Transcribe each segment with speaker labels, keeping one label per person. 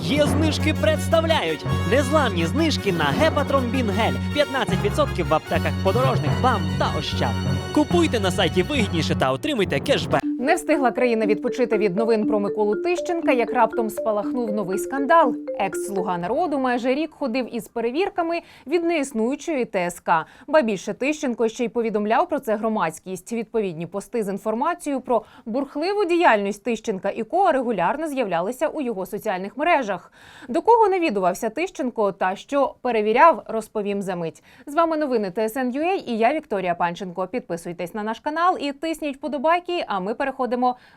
Speaker 1: Є знижки представляють незламні знижки на Гепатрон Бінгель. 15% в аптеках подорожник, бам та ощад. Купуйте на сайті вигідніше та отримуйте кешбек.
Speaker 2: Не встигла країна відпочити від новин про Миколу Тищенка, як раптом спалахнув новий скандал. Екс-слуга народу майже рік ходив із перевірками від неіснуючої ТСК. Ба більше Тищенко ще й повідомляв про це громадськість. Відповідні пости з інформацією про бурхливу діяльність Тищенка і КОА регулярно з'являлися у його соціальних мережах. До кого навідувався Тищенко та що перевіряв, розповім за мить. З вами новини ТСН.UA і я Вікторія Панченко. Підписуйтесь на наш канал і тисніть вподобайки. А ми переходимо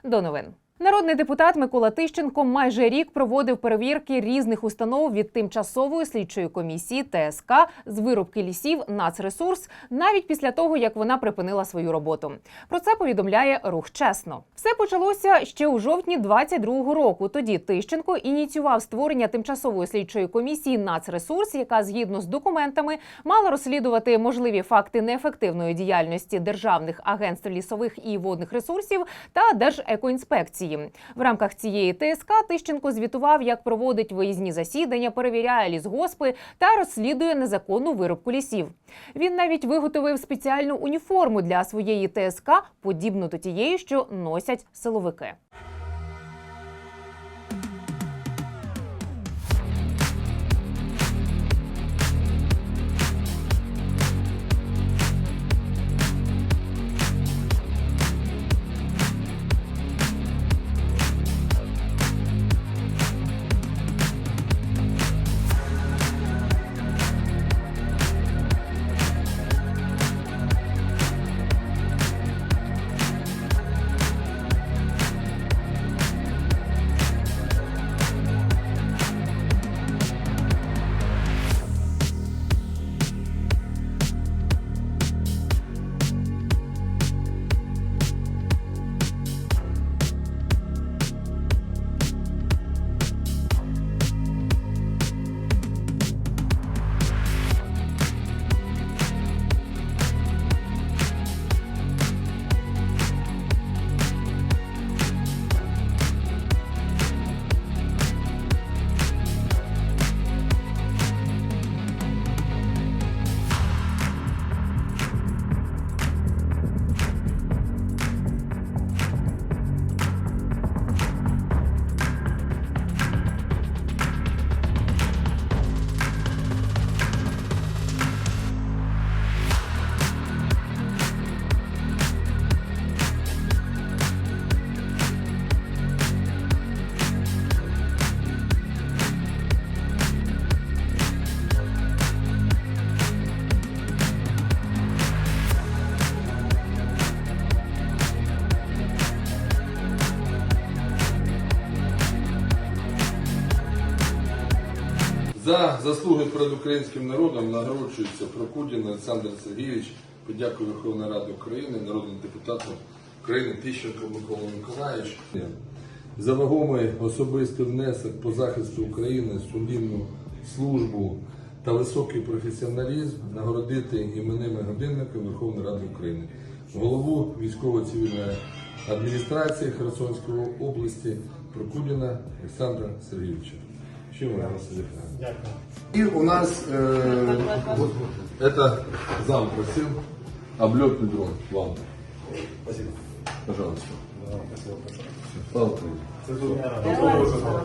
Speaker 2: до новин. Народний депутат Микола Тищенко майже рік проводив перевірки різних установ від тимчасової слідчої комісії ТСК з вирубки лісів Нацресурс, навіть після того як вона припинила свою роботу. Про це повідомляє рух чесно. Все почалося ще у жовтні 22-го року. Тоді Тищенко ініціював створення тимчасової слідчої комісії Нацресурс, яка згідно з документами мала розслідувати можливі факти неефективної діяльності державних агентств лісових і водних ресурсів та Держекоінспекції. В рамках цієї ТСК Тищенко звітував, як проводить виїзні засідання, перевіряє лісгоспи та розслідує незаконну вирубку лісів. Він навіть виготовив спеціальну уніформу для своєї ТСК, подібну до тієї, що носять силовики.
Speaker 3: Заслуги перед українським народом нагороджується Прокудін Олександр Сергійович. Подякую Верховної Ради України, народним депутатам України Тищенко Микола Миколаївич. За вагомий особистий внесок по захисту України, сумлінну службу та високий професіоналізм нагородити іменними годинника Верховної Ради України, голову військово-цивільної адміністрації Херсонської області Прокудіна Олександра Сергійовича. Чим ви вас вітаю? И у нас э, вот это зам просил облетный дрон вам.
Speaker 4: Спасибо.
Speaker 3: Пожалуйста.
Speaker 4: Да, спасибо большое.
Speaker 3: Слава Україні.
Speaker 4: Це дуже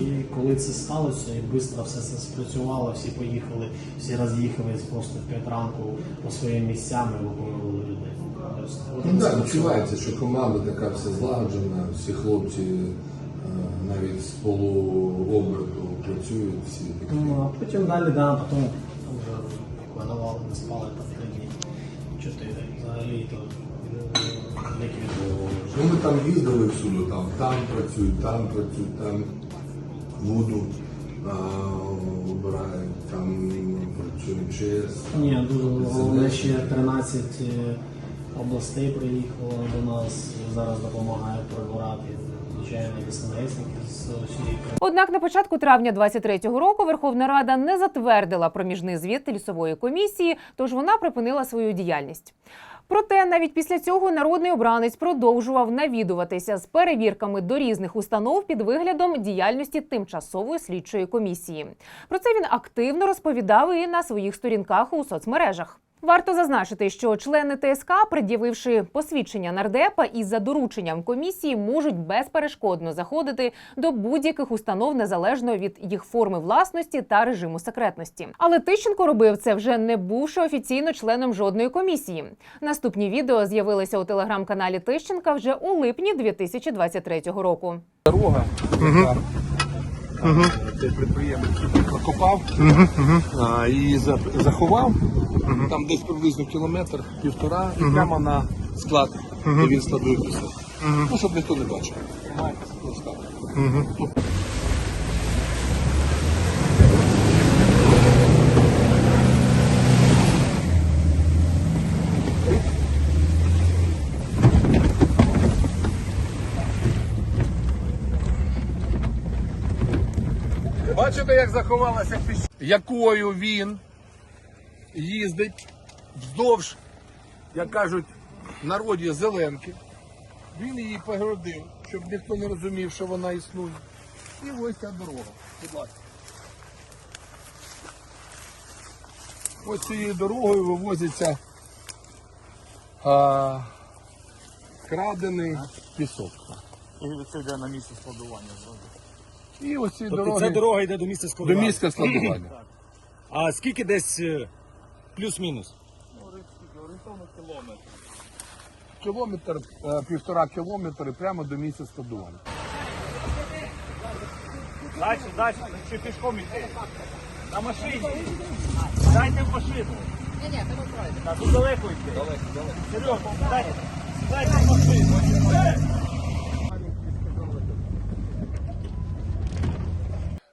Speaker 5: І коли це сталося, і швидко все це спрацювало, всі поїхали, всі роз'їхались просто в 5 ранку по своїм місцям і виповнили людей. Тобто,
Speaker 3: Ну
Speaker 5: це
Speaker 3: так,
Speaker 5: спрацювало.
Speaker 3: відчувається, що команда така вся злагоджена, всі хлопці е, навіть з полуоберту працюють, всі такі.
Speaker 5: Ну, а потім далі, да, потім там вже планували, не спали там три дні, чотири. Взагалі то.
Speaker 3: Ну ми там їздили всюди, там, там працюють, там працюють, там воду а, вибирають, там працює ЧС.
Speaker 5: Ні, дуже головне ще 13 е, областей приїхало до нас, зараз допомагають прибирати
Speaker 2: Однак на початку травня 23-го року Верховна Рада не затвердила проміжний звіт лісової комісії, тож вона припинила свою діяльність. Проте навіть після цього народний обранець продовжував навідуватися з перевірками до різних установ під виглядом діяльності тимчасової слідчої комісії. Про це він активно розповідав і на своїх сторінках у соцмережах. Варто зазначити, що члени ТСК, пред'явивши посвідчення нардепа і за дорученням комісії, можуть безперешкодно заходити до будь-яких установ незалежно від їх форми власності та режиму секретності. Але Тищенко робив це вже не бувши офіційно членом жодної комісії. Наступні відео з'явилися у телеграм-каналі Тищенка вже у липні 2023 року.
Speaker 3: Дорога, яка а, цей підприємець прокопав а, і за- заховав. Там десь приблизно кілометр, півтора, і прямо на склад, де він складує пісок. Ну, щоб ніхто не бачив. Бачите, як заховалася піщ... якою він їздить вздовж, як кажуть, в народі зеленки. Він її погородив, щоб ніхто не розумів, що вона існує. І ось ця дорога. Будь ласка. Ось цією дорогою вивозиться а, крадений пісок.
Speaker 4: І це йде на місце складування зразу.
Speaker 3: І ось ці
Speaker 6: Тобто
Speaker 3: дороги
Speaker 6: ця дорога йде до місця
Speaker 3: до
Speaker 6: складування.
Speaker 3: міська складування.
Speaker 6: А скільки десь е, плюс-мінус?
Speaker 3: Кілометр, е, півтора кілометри прямо до місця складування.
Speaker 4: Далі, далі, чи пішком йти? На машині. Дайте в машину. Ні, ні, ти не Так, тут далеко йти. Далеко, далеко. Серйозно, дайте. Дайте в машину.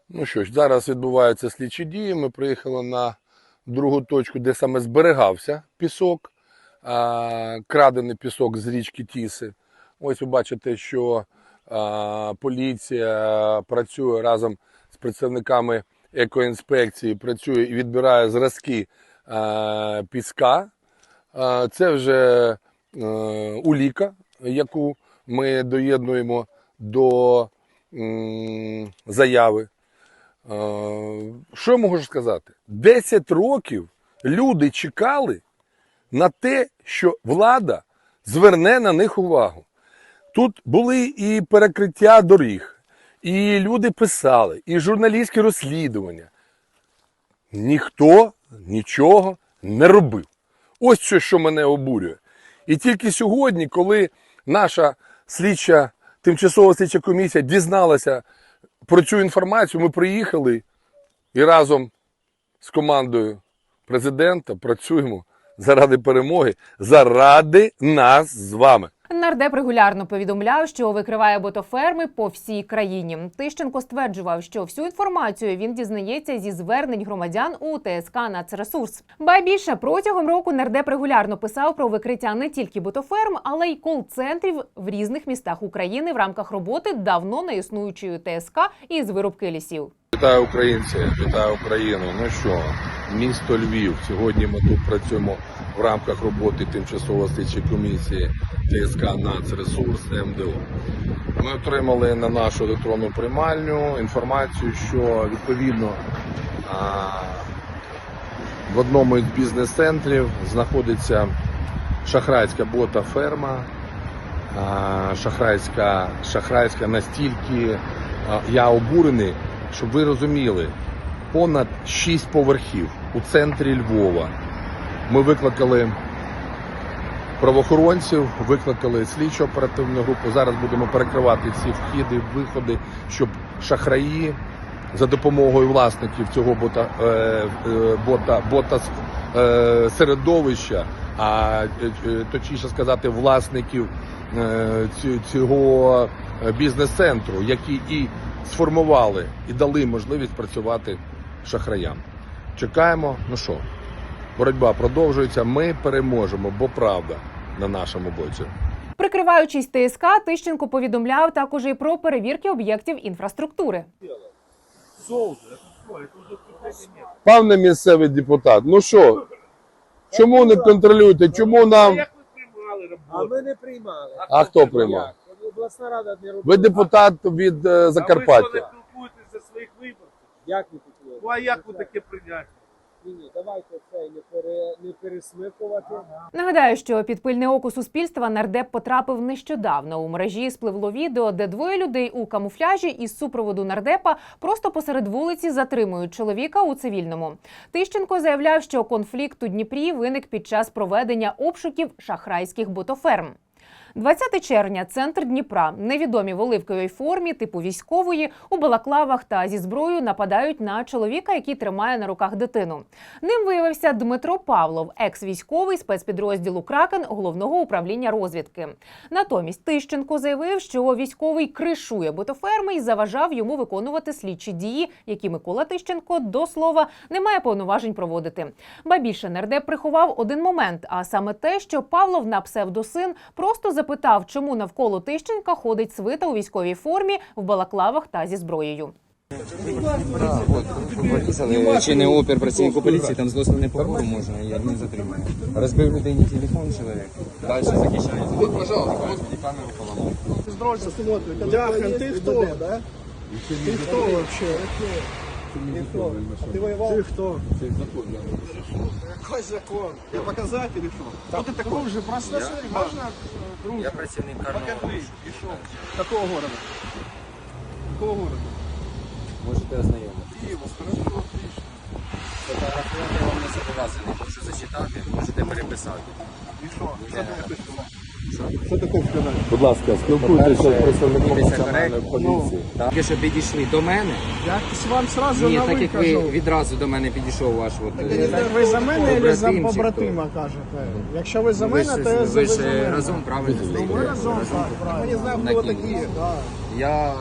Speaker 3: Ну що ж, зараз відбуваються слідчі дії. Ми приїхали на другу точку, де саме зберігався пісок, крадений пісок з річки Тіси. Ось ви бачите, що поліція працює разом з представниками екоінспекції, працює і відбирає зразки піска. Це вже е, уліка, яку ми доєднуємо до заяви. Що я можу сказати? 10 років люди чекали на те, що влада зверне на них увагу. Тут були і перекриття доріг, і люди писали, і журналістські розслідування. Ніхто нічого не робив. Ось що, що мене обурює. І тільки сьогодні, коли наша слідча, тимчасова слідча комісія дізналася про цю інформацію, ми приїхали і разом з командою президента працюємо заради перемоги, заради нас з вами.
Speaker 2: Нардеп регулярно повідомляв, що викриває ботоферми по всій країні. Тищенко стверджував, що всю інформацію він дізнається зі звернень громадян у ТСК «Нацресурс». Ба більше протягом року нардеп регулярно писав про викриття не тільки ботоферм, але й кол-центрів в різних містах України в рамках роботи давно не існуючої ТСК із вирубки лісів.
Speaker 3: Вітаю українці, вітаю Україну. Ну що, місто Львів. Сьогодні ми тут працюємо в рамках роботи тимчасової слідчої комісії ТСК «Нацресурс» МДО. Ми отримали на нашу електронну приймальню інформацію, що відповідно в одному із бізнес-центрів знаходиться шахрайська бота ферма. Шахрайська, шахрайська настільки я обурений, щоб ви розуміли, понад 6 поверхів у центрі Львова. Ми викликали правоохоронців, викликали слідчо оперативну групу. Зараз будемо перекривати всі вхіди, виходи, щоб шахраї за допомогою власників цього бота, е, е, бота, бота е, середовища, а точніше сказати, власників цього бізнес-центру, які і сформували і дали можливість працювати шахраям. Чекаємо, ну що, боротьба продовжується. Ми переможемо, бо правда на нашому боці.
Speaker 2: Прикриваючись ТСК, Тищенко повідомляв також і про перевірки об'єктів інфраструктури.
Speaker 3: Пане місцевий депутат, ну що, чому не контролюєте? Чому нам
Speaker 7: А ми не приймали.
Speaker 3: А хто приймав?
Speaker 7: Обласна рада не робила.
Speaker 3: Ви депутат від е,
Speaker 8: А ви що не
Speaker 3: Закарпаття.
Speaker 8: спілкуєтесь за своїх виборців?
Speaker 7: Як не хотіли?
Speaker 8: Ну а як ви таке прийняти?
Speaker 7: Ні, давайте це не, пере, не пересмикувати.
Speaker 2: Нагадаю, що під пильне око суспільства нардеп потрапив нещодавно. У мережі спливло відео, де двоє людей у камуфляжі із супроводу нардепа просто посеред вулиці затримують чоловіка у цивільному. Тищенко заявляв, що конфлікт у Дніпрі виник під час проведення обшуків шахрайських ботоферм. 20 червня, центр Дніпра. Невідомі в оливковій формі, типу військової, у балаклавах та зі зброєю нападають на чоловіка, який тримає на руках дитину. Ним виявився Дмитро Павлов, екс-військовий спецпідрозділу Кракен головного управління розвідки. Натомість Тищенко заявив, що військовий кришує ботоферми і заважав йому виконувати слідчі дії, які Микола Тищенко до слова не має повноважень проводити. Ба більше нардеп приховав один момент, а саме те, що Павлов на псевдосин просто запитав, чому навколо Тищенка ходить свита у військовій формі в балаклавах та зі зброєю.
Speaker 9: Чи не опір працівнику поліції, там злосно не покору можна і одне затримання. Розбив людині телефон чоловік, далі захищає. От, пожалуйста, от камеру поламав.
Speaker 10: Дяхан, ты кто, да? Ты кто вообще? Ты кто? А ты воевал? Ты кто? Какой закон? Я показать или что? Кто ты такой же? Просто можно, друг?
Speaker 9: Я працівник карного.
Speaker 10: Покажи. И что? Какого города? Какого города?
Speaker 9: Можете ознайомитися.
Speaker 10: Киева. Хорошо, отлично.
Speaker 9: Фотографувати я вам не зобов'язаний, можу зачитати, можете переписати.
Speaker 10: И что? Что
Speaker 9: Ні.
Speaker 10: ты написал? Что такое сказать?
Speaker 3: Будь ласка, спілкуйтеся з представником національної поліції.
Speaker 9: Тільки що підійшли до мене.
Speaker 10: Я вам сразу
Speaker 9: Ні,
Speaker 10: на
Speaker 9: так
Speaker 10: ви
Speaker 9: як ви
Speaker 10: кажу.
Speaker 9: відразу до мене підійшов ваш от, е,
Speaker 10: Ви за мене або за
Speaker 9: побратим
Speaker 10: побратима кажете? Якщо ви за
Speaker 9: ви
Speaker 10: мене, то я за
Speaker 9: ви
Speaker 10: за
Speaker 9: ж
Speaker 10: мене.
Speaker 9: разом правильно
Speaker 10: Ми
Speaker 9: стоїте.
Speaker 10: разом, так, правильно. Ми не знаємо,
Speaker 9: На
Speaker 10: хто ви такі. Да.
Speaker 9: Я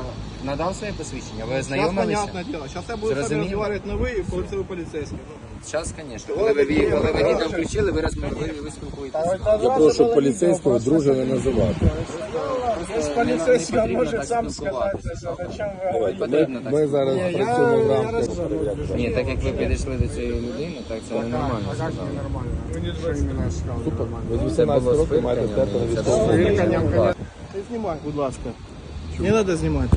Speaker 9: надав своє посвідчення, ви
Speaker 10: Сейчас
Speaker 9: ознайомилися?
Speaker 10: понятное дело. Сейчас я буду с вами разговаривать на вы и полицейский.
Speaker 9: Зараз, звісно. Коли ви ві- коли ви відео включили, ви розмовляли, ви спілкуєтеся.
Speaker 3: Я прошу поліцейського друже не називати.
Speaker 10: С полицейским может сам сказать, зачем вы
Speaker 9: Потрібно так.
Speaker 3: Ми зараз
Speaker 10: я-
Speaker 3: працюємо в
Speaker 10: я
Speaker 3: рамках
Speaker 10: розумію.
Speaker 3: перевірки.
Speaker 9: Ні, так як ви підійшли до цієї людини, так це ненормально. сказали.
Speaker 10: нормально? Вы не что именно сказали.
Speaker 3: Ви з
Speaker 9: Це
Speaker 3: 18
Speaker 9: було
Speaker 3: років маєте
Speaker 9: спиртання,
Speaker 3: степень
Speaker 9: і це
Speaker 3: військового.
Speaker 9: було
Speaker 10: Спиртання.
Speaker 9: спиртання.
Speaker 10: Ты снимай, будь ласка. Не надо снимать.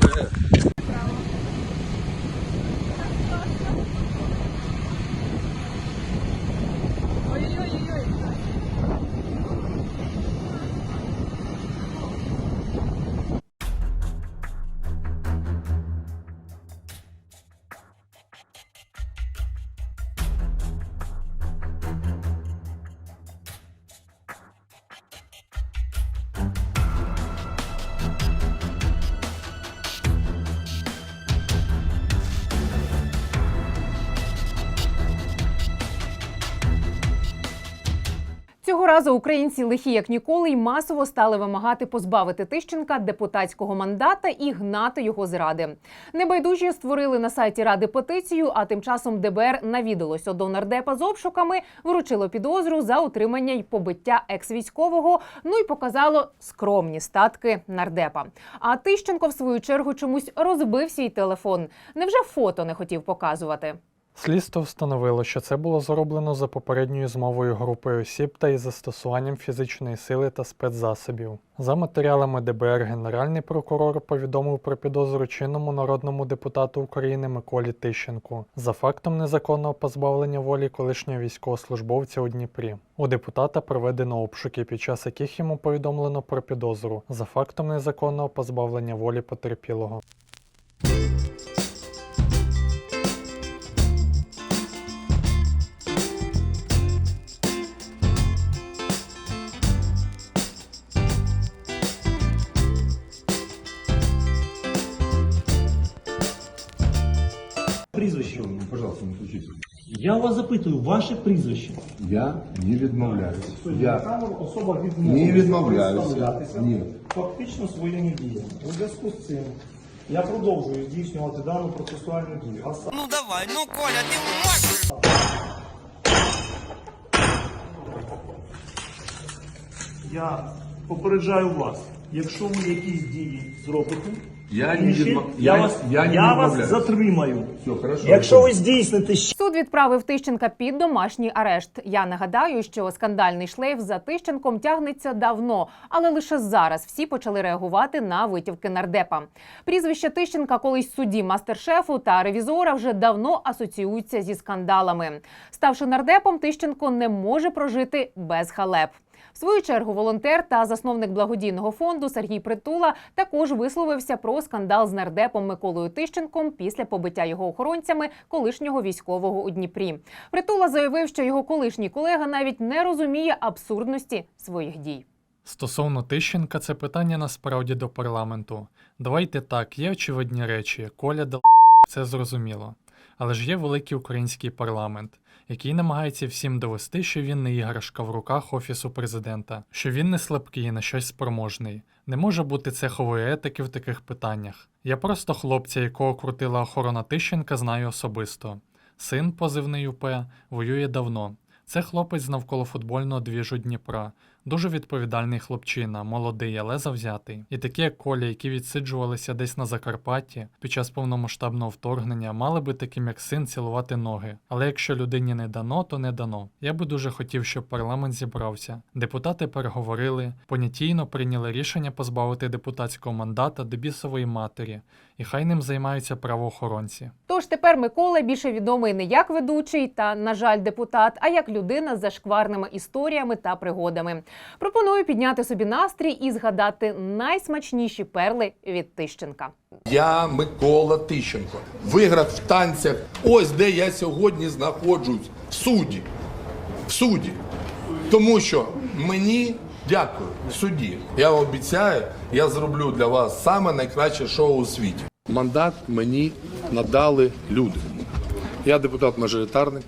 Speaker 2: Цього разу українці лихі як ніколи й масово стали вимагати позбавити Тищенка депутатського мандата і гнати його з ради. Небайдужі створили на сайті ради петицію, а тим часом ДБР навідалося до нардепа з обшуками, вручило підозру за утримання й побиття екс-військового. Ну й показало скромні статки нардепа. А Тищенко, в свою чергу, чомусь розбив свій телефон. Невже фото не хотів показувати?
Speaker 11: Слідство встановило, що це було зроблено за попередньою змовою групи осіб та із застосуванням фізичної сили та спецзасобів. За матеріалами ДБР генеральний прокурор повідомив про підозру чинному народному депутату України Миколі Тищенку за фактом незаконного позбавлення волі колишнього військовослужбовця у Дніпрі. У депутата проведено обшуки, під час яких йому повідомлено про підозру за фактом незаконного позбавлення волі потерпілого.
Speaker 6: Прізвище.
Speaker 3: Пожалуйста, не включіть.
Speaker 6: Я вас запитую, ваше прізвище.
Speaker 3: Я не відмовляюсь. Я
Speaker 6: Камеру особа
Speaker 3: не
Speaker 6: відмовилась
Speaker 3: відмовляюся.
Speaker 6: представлятися
Speaker 3: Ні.
Speaker 6: фактично своїми діями. У зв'язку з цим я продовжую здійснювати дану процесуальну дію. А саме
Speaker 8: Ну давай, ну Коля, ти можеш!
Speaker 6: я попереджаю вас, якщо ви якісь дії зробите,
Speaker 3: Я не відма-
Speaker 6: я,
Speaker 3: я-
Speaker 6: вас,
Speaker 3: я не
Speaker 6: я вас
Speaker 3: відмовляюсь.
Speaker 6: затримаю.
Speaker 3: Все, хорошо.
Speaker 6: Якщо ви здійсните
Speaker 2: Суд відправив Тищенка під домашній арешт. Я нагадаю, що скандальний шлейф за Тищенком тягнеться давно, але лише зараз всі почали реагувати на витівки нардепа. Прізвище Тищенка, колись судді мастер-шефу та ревізора, вже давно асоціюються зі скандалами. Ставши нардепом, Тищенко не може прожити без халеп. В свою чергу волонтер та засновник благодійного фонду Сергій Притула також висловився про скандал з нардепом Миколою Тищенком після побиття його охоронцями колишнього військового у Дніпрі. Притула заявив, що його колишній колега навіть не розуміє абсурдності своїх дій.
Speaker 11: Стосовно Тищенка, це питання насправді до парламенту. Давайте так, є очевидні речі, Коля дал це зрозуміло. Але ж є великий український парламент, який намагається всім довести, що він не іграшка в руках офісу президента, що він не слабкий на щось спроможний. Не може бути цехової етики в таких питаннях. Я просто хлопця, якого крутила охорона Тищенка, знаю особисто. Син, позивний УП, воює давно. Це хлопець з навколофутбольного двіжу Дніпра. Дуже відповідальний хлопчина, молодий, але завзятий. І такі, як Коля, які відсиджувалися десь на Закарпатті під час повномасштабного вторгнення, мали би таким як син цілувати ноги. Але якщо людині не дано, то не дано. Я би дуже хотів, щоб парламент зібрався. Депутати переговорили, понятійно прийняли рішення позбавити депутатського мандата до бісової матері, і хай ним займаються правоохоронці.
Speaker 2: Тож тепер Микола більше відомий не як ведучий та, на жаль, депутат, а як людина з зашкварними історіями та пригодами. Пропоную підняти собі настрій і згадати найсмачніші перли від Тищенка.
Speaker 3: Я Микола Тищенко. Виграв в танцях. Ось де я сьогодні знаходжусь в суді. В суді. Тому що мені дякую в суді. Я обіцяю, я зроблю для вас саме найкраще шоу у світі. Мандат мені надали люди. Я депутат-мажоритарник.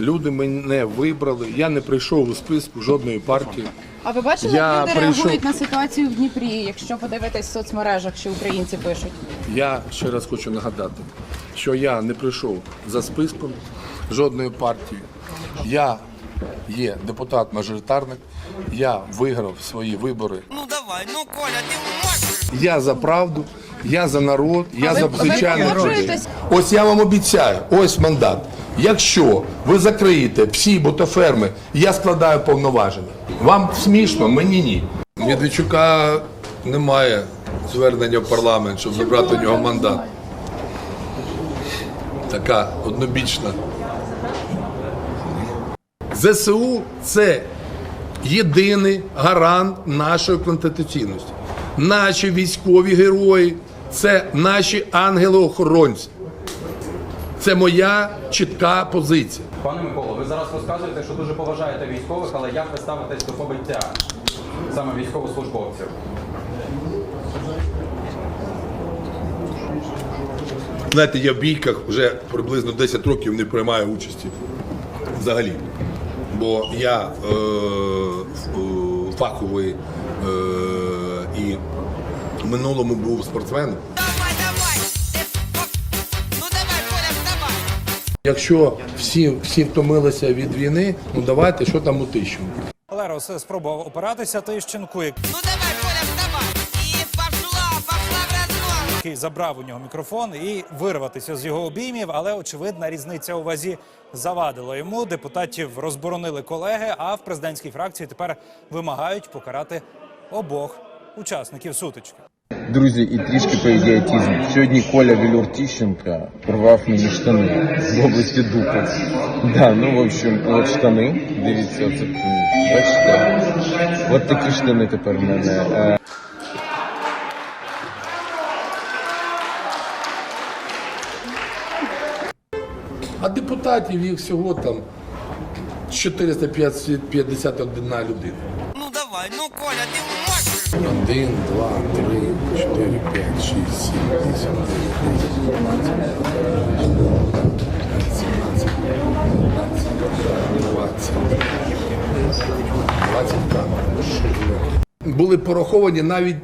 Speaker 3: Люди мене вибрали. Я не прийшов у списку жодної партії.
Speaker 12: А ви бачили,
Speaker 3: Я
Speaker 12: як люди
Speaker 3: прийшов-
Speaker 12: реагують на ситуацію в Дніпрі, якщо подивитись в соцмережах, що українці пишуть?
Speaker 3: Я ще раз хочу нагадати, що я не прийшов за списком жодної партії. Я є депутат-мажоритарник, я виграв свої вибори.
Speaker 8: Ну давай, ну Коля, ти можеш.
Speaker 3: Я за правду, я за народ, я за
Speaker 12: ви
Speaker 3: звичайних людей.
Speaker 12: погоджуєтесь?
Speaker 3: Ось я вам обіцяю, ось мандат. Якщо ви закриєте всі ботоферми, я складаю повноваження. Вам смішно, мені ні. Медведчука немає звернення в парламент, щоб забрати у нього мандат. Така однобічна. ЗСУ це єдиний гарант нашої конституційності. Наші військові герої це наші ангели-охоронці. Це моя чітка позиція.
Speaker 9: Пане Миколо, ви зараз розказуєте, що дуже поважаєте військових, але як ви ставитесь до побиття саме військовослужбовців?
Speaker 3: Знаєте, я в бійках вже приблизно 10 років не приймаю участі взагалі. Бо я е, е, фаховий е, і в минулому був спортсменом. Якщо всі, всі втомилися від війни, ну давайте, що там у тищу.
Speaker 4: Лерос спробував опиратися Тищенку,
Speaker 8: Ну давай, Коля, вставай. І пошла, пошла в розмову.
Speaker 4: який забрав у нього мікрофон і вирватися з його обіймів, але очевидна різниця у вазі завадила йому. Депутатів розборонили колеги, а в президентській фракції тепер вимагають покарати обох учасників сутички.
Speaker 13: Друзі, і трішки по ідіотізму. Сьогодні Коля Вілюр Тіщенка порвав мені штани в області дупи. Да, ну в общем, от штани. Дивіться, оце бачите. От такі штани тепер в мене. Е,
Speaker 3: А депутатів їх всього там 451 людина.
Speaker 8: Ну давай, ну Коля, ти можеш.
Speaker 3: Один, два, три, чотири, п'ять, шість, сім, вісім, дев'ять, десять, дванадцять, сімнадцять, двадцять, двадцять камер. Були пораховані навіть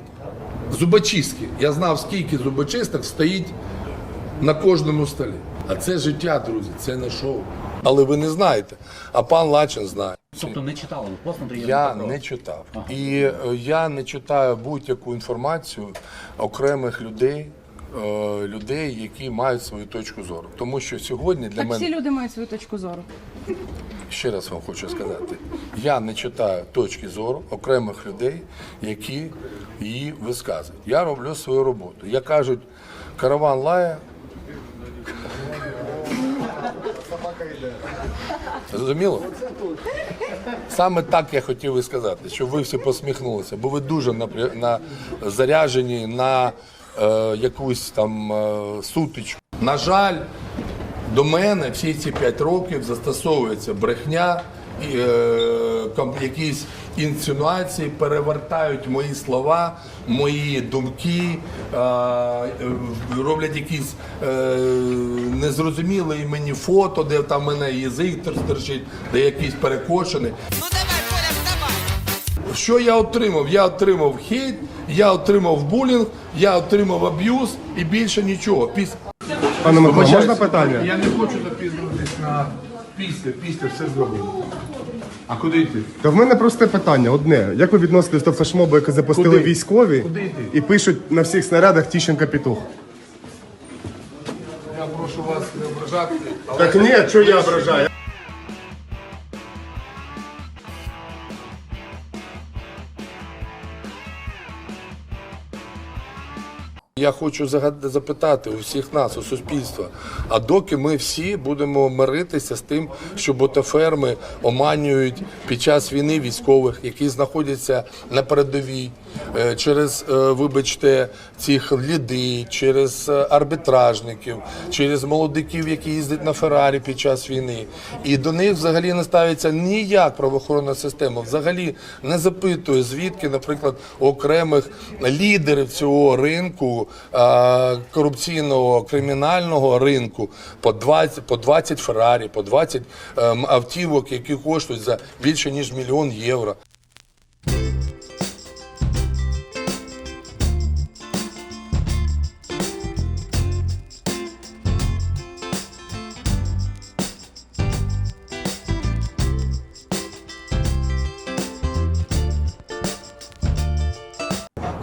Speaker 3: зубочистки. Я знав, скільки зубочисток стоїть на кожному столі. А це життя, друзі, це не шоу. Але ви не знаєте, а пан Лачин знає.
Speaker 14: Тобто не читали, ви пост Андрія
Speaker 3: Я
Speaker 14: Петрова?
Speaker 3: не читав. І е, я не читаю будь-яку інформацію окремих людей е, людей, які мають свою точку зору. Тому що сьогодні для
Speaker 12: Так
Speaker 3: мене
Speaker 12: всі люди мають свою точку зору.
Speaker 3: ще раз вам хочу сказати, я не читаю точки зору окремих людей, які її висказують. Я роблю свою роботу. Я кажуть, караван лає. Зрозуміло? Саме так я хотів і сказати, щоб ви всі посміхнулися, бо ви дуже напря- на, заряжені на е, якусь там е, сутичку. На жаль, до мене всі ці п'ять років застосовується брехня, і, е, якісь інсинуації перевертають мої слова, мої думки, е, роблять якісь е, незрозумілі мені фото, де там мене язик торчить, де якийсь перекошений. Що я отримав? Я отримав хейт, я отримав булінг, я отримав аб'юз і більше нічого. Піс...
Speaker 10: Пане Микола, можна питання?
Speaker 3: Я не хочу запізнитись на після, після все зробимо. А куди йти?
Speaker 10: Та в мене просте питання, одне. Як ви відноситесь до флешмобу, яке запустили
Speaker 3: Куди?
Speaker 10: військові
Speaker 3: Куди йти?
Speaker 10: і пишуть на всіх снарядах Тіщенка Петух?
Speaker 3: Я прошу вас не ображати. але-
Speaker 10: Так ні, що я ображаю?
Speaker 3: Я хочу запитати у всіх нас, у суспільства. А доки ми всі будемо миритися з тим, що ботаферми оманюють під час війни військових, які знаходяться на передовій, через, е, вибачте, цих людей, через е, арбітражників, через молодиків, які їздять на Феррарі під час війни. І до них взагалі не ставиться ніяк правоохоронна система, взагалі не запитує, звідки, наприклад, окремих лідерів цього ринку, е, корупційного кримінального ринку по 20, по 20 Феррарі, по 20 ем, автівок, які коштують за більше ніж мільйон євро.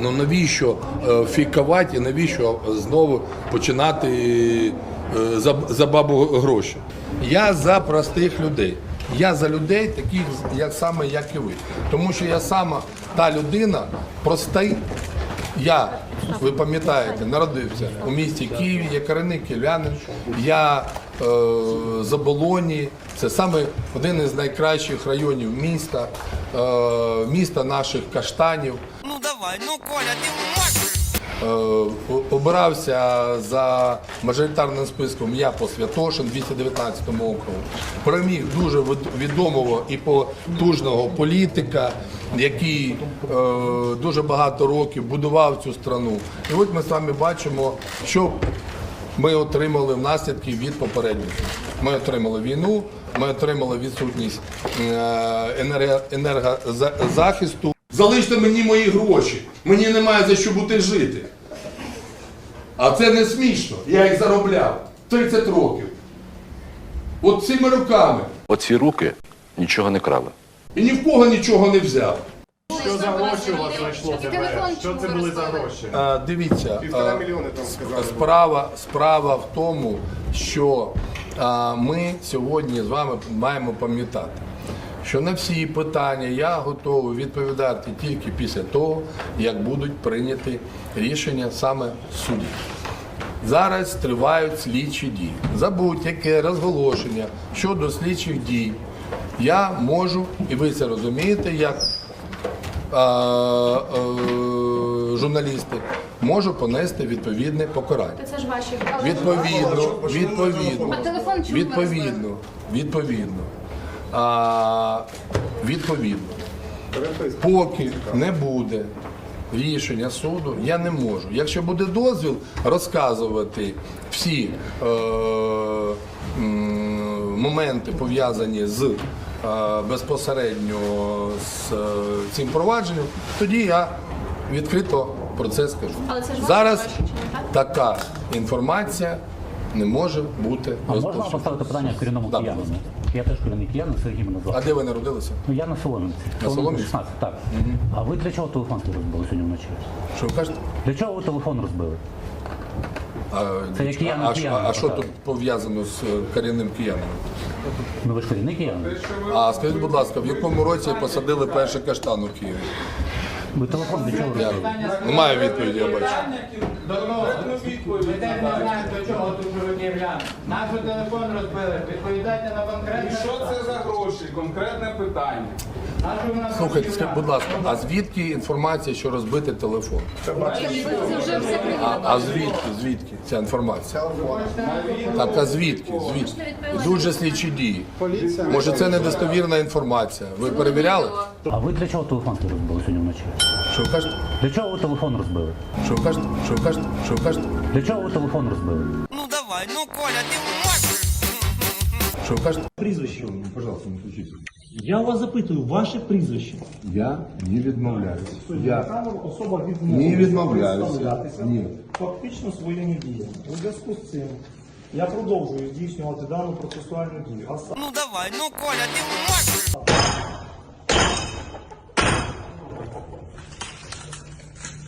Speaker 3: Ну навіщо е, фікувати, навіщо знову починати е, за, за бабу гроші? Я за простих людей. Я за людей, таких як саме як і ви. Тому що я сама та людина, простий. Я, ви пам'ятаєте, народився у місті Києві, я корінний київлянин, я е, з це саме один із найкращих районів міста, е, міста наших каштанів.
Speaker 8: Давай, ну Коля, ти можеш.
Speaker 3: Е, обирався за мажоритарним списком я по Святошин 219 округу. Переміг дуже відомого і потужного політика, який е, дуже багато років будував цю страну. І от ми з вами бачимо, що ми отримали в наслідки від попередників. Ми отримали війну, ми отримали відсутність е, енергозахисту. Залиште мені мої гроші. Мені немає за що бути жити. А це не смішно. Я їх заробляв 30 років. От цими руками.
Speaker 15: Оці руки нічого не крали.
Speaker 3: І ні в кого нічого не взяв.
Speaker 6: Що за гроші у вас зайшло тебе? Що це були за гроші?
Speaker 3: А, дивіться,
Speaker 10: Півтора
Speaker 3: а,
Speaker 10: мільйони там сказали.
Speaker 3: справа, справа в тому, що а, ми сьогодні з вами маємо пам'ятати, що на всі питання я готовий відповідати тільки після того, як будуть прийняті рішення саме судів. Зараз тривають слідчі дії. За будь-яке розголошення щодо слідчих дій я можу, і ви це розумієте, як е, е, журналісти, можу понести відповідне покарання.
Speaker 12: Це ж ваші.
Speaker 3: Відповідно, відповідно,
Speaker 12: А телефон чому
Speaker 3: відповідно, відповідно, а, відповідно. Поки не буде рішення суду, я не можу. Якщо буде дозвіл розказувати всі е, моменти пов'язані з е, безпосередньо з е, цим провадженням, тоді я відкрито про це скажу.
Speaker 12: Але це ж
Speaker 3: Зараз така інформація не може бути
Speaker 14: А можна вам поставити питання корінному
Speaker 3: Да,
Speaker 14: киянину? Я теж корінний киянин, Сергій мене
Speaker 3: А
Speaker 14: звати.
Speaker 3: де ви народилися?
Speaker 14: Ну я на Соломінці.
Speaker 3: На Солом'янці?
Speaker 14: 16, так. А ви для чого телефон розбили сьогодні вночі?
Speaker 3: Що ви кажете?
Speaker 14: Для чого ви телефон розбили?
Speaker 3: А,
Speaker 14: Це як кияни
Speaker 3: а,
Speaker 14: кияни
Speaker 3: а, а що тут пов'язано з е, корінним кияном?
Speaker 14: Ну ви ж корінний киян?
Speaker 3: А скажіть, будь ласка, в якому році посадили перший каштан у Києві?
Speaker 14: Ви телефон для чого?
Speaker 3: Дякую. Немає відповіді, я бачу.
Speaker 15: Наш телефон розбили. Відповідайте на конкретне. Що це за гроші? Конкретне питання.
Speaker 3: Слухайте, скажіть, будь ласка, а звідки інформація, що розбитий телефон? А, а звідки, звідки ця інформація? Так, а звідки? Звідки? Дуже слідчі дії. Може, це недостовірна інформація. Ви перевіряли?
Speaker 14: А ви для чого телефон розбили сьогодні вночі?
Speaker 3: Що ви кажете?
Speaker 14: Для чого ви телефон розбили?
Speaker 3: Що ви кажете? Що ви кажете? Що ви кажете?
Speaker 14: Для чого ви телефон розбили?
Speaker 15: Ну давай, ну Коля, ти можеш.
Speaker 3: Що ви кажете?
Speaker 6: Прізвище.
Speaker 16: Пожалуйста, не включите.
Speaker 6: Я вас запитую, ваше прізвище.
Speaker 16: Я не відмовляюсь.
Speaker 6: На камеру особа відмовилася
Speaker 16: Не відмовляюся.
Speaker 6: представлятися
Speaker 16: Ні.
Speaker 6: фактично своїми діями. У зв'язку з цим я продовжую здійснювати дану процесуальну дію. А саме
Speaker 15: Ну давай, ну Коля, ти можеш.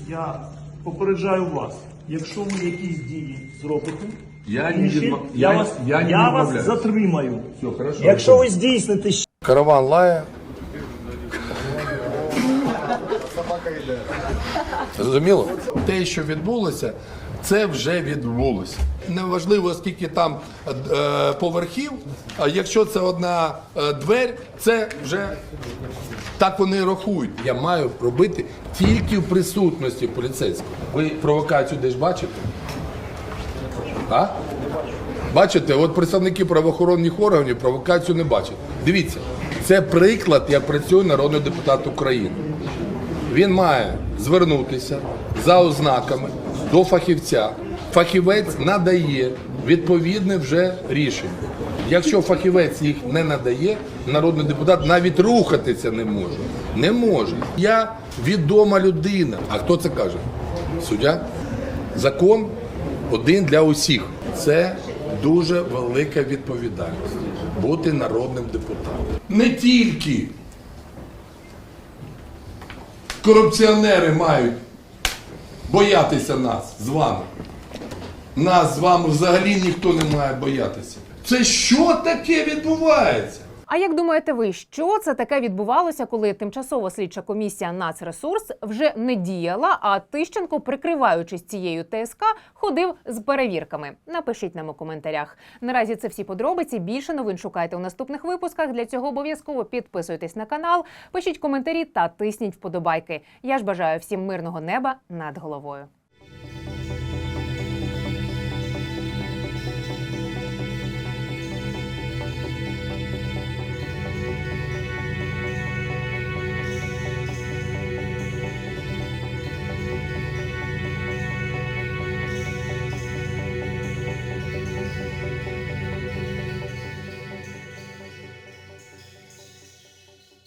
Speaker 6: я попереджаю вас, якщо ви якісь дії зробите,
Speaker 16: Я не
Speaker 6: інші,
Speaker 16: відмов-
Speaker 6: я,
Speaker 16: я-
Speaker 6: вас,
Speaker 16: я не
Speaker 6: я вас
Speaker 16: відмовляюсь.
Speaker 6: затримаю.
Speaker 16: Все, хорошо.
Speaker 6: Якщо ви здійсните
Speaker 3: Караван лає. Зрозуміло? Те, що відбулося, це вже відбулося. Неважливо, скільки там е, поверхів, а якщо це одна е, двері, це вже так вони рахують. Я маю робити тільки в присутності поліцейського. Ви провокацію десь бачите? А? Бачите, от представники правоохоронних органів провокацію не бачать. Дивіться, це приклад, як працює народний депутат України. Він має звернутися за ознаками до фахівця. Фахівець надає відповідне вже рішення. Якщо фахівець їх не надає, народний депутат навіть рухатися не може. Не може. Я відома людина. А хто це каже? Суддя? Закон один для усіх. Це дуже велика відповідальність бути народним депутатом. Не тільки корупціонери мають боятися нас з вами. Нас з вами взагалі ніхто не має боятися. Це що таке відбувається?
Speaker 2: А як думаєте ви, що це таке відбувалося, коли тимчасова слідча комісія Нацресурс вже не діяла, а Тищенко, прикриваючись цією ТСК, ходив з перевірками? Напишіть нам у коментарях. Наразі це всі подробиці. Більше новин шукайте у наступних випусках. Для цього обов'язково підписуйтесь на канал, пишіть коментарі та тисніть вподобайки. Я ж бажаю всім мирного неба над головою.